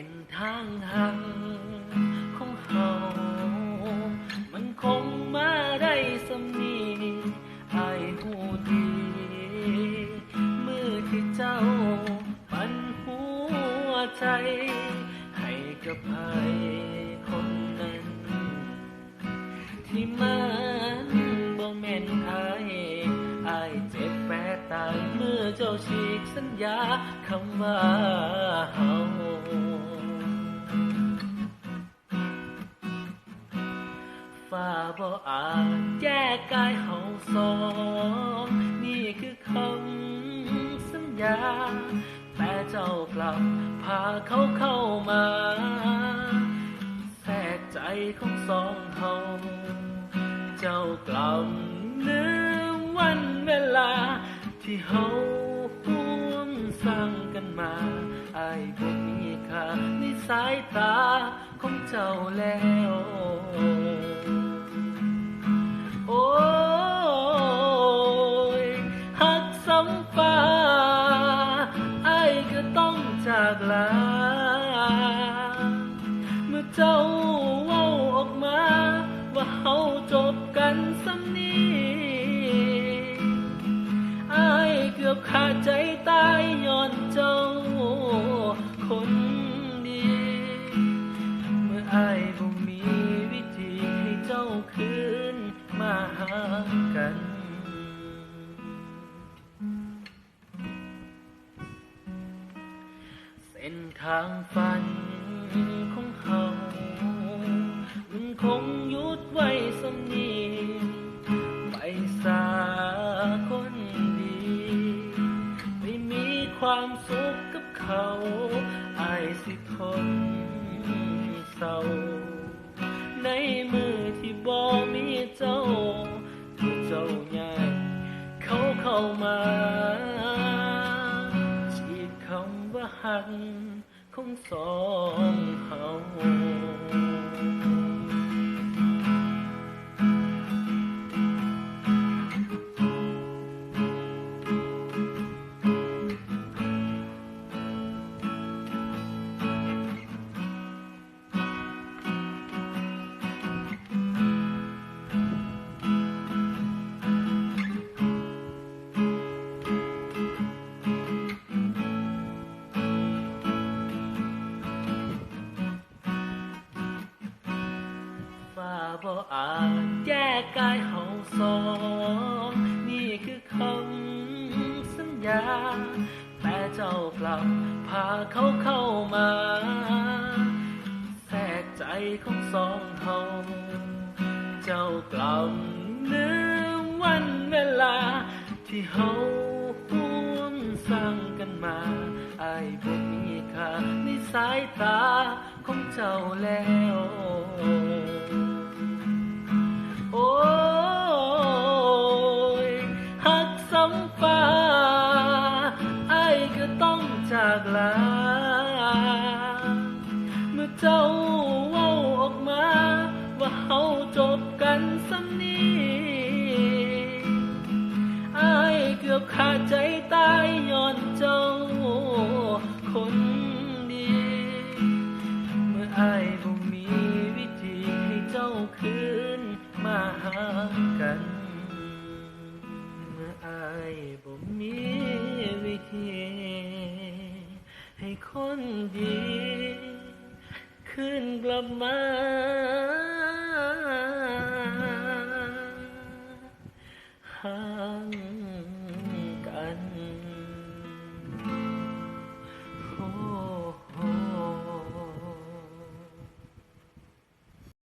็นทางหักของเฮามันคงมาได้สำนีอายหูดี มือที่เจ้าปันหัวใจ ให้กับใครคนนั้น ที่มันบ่แม่นไออายเจ็บแปรตายเมื่อเจ้าฉีกสัญญาคำว่า บ่อาจแยกกายเฮาสองนี่คือคำสัญญา แต่เจ้ากลับพาเขาเข้ามาแทรกใจของสองเฮาเจ้ากลับลืมวันเวลา ที่เฮาร่วมสร้างกันมาไอ้บ่มีค่าในสายตาของเจ้าแล้ว ลา เมื่อเจ้าเว้าออกมา ว่าเฮาจบกันซ้ำนี้อายเกือบขาดใจตายย้อนเจ้าคนดี เมื่ออายบ่มีวิธีให้เจ้าคืนมาหากัน เส้นทางฝันของเฮามันคงหยุดไว้สำนีไปสาคนดี ไม่มีความสุขกับเขาอายสิทนเศร้า ในมือที่บ่มีเจ้าที่เจ้าใหญ่เขาเข้ามา อ กกายเฮาสองนี่คือคำสัญญา แต่เจ้ากลับพาเขาเข้ามาแทรกใจของสองเฮาเจ้ากลับลืมวันเวลา ที่เฮาร่วมสร้างกันมาไอ้ายบ่มีค่าในสายตาของเจ้าแล้ว จบกันซ้ำนี้อายเกือบขาดใจตายย้อนเจ้าคนดีเมื่ออายบ่มีวิธีให้เจ้าคืนมาหากัน เมื่ออายบ่มีวิธีให้คนดีคืนกลับมา หากัน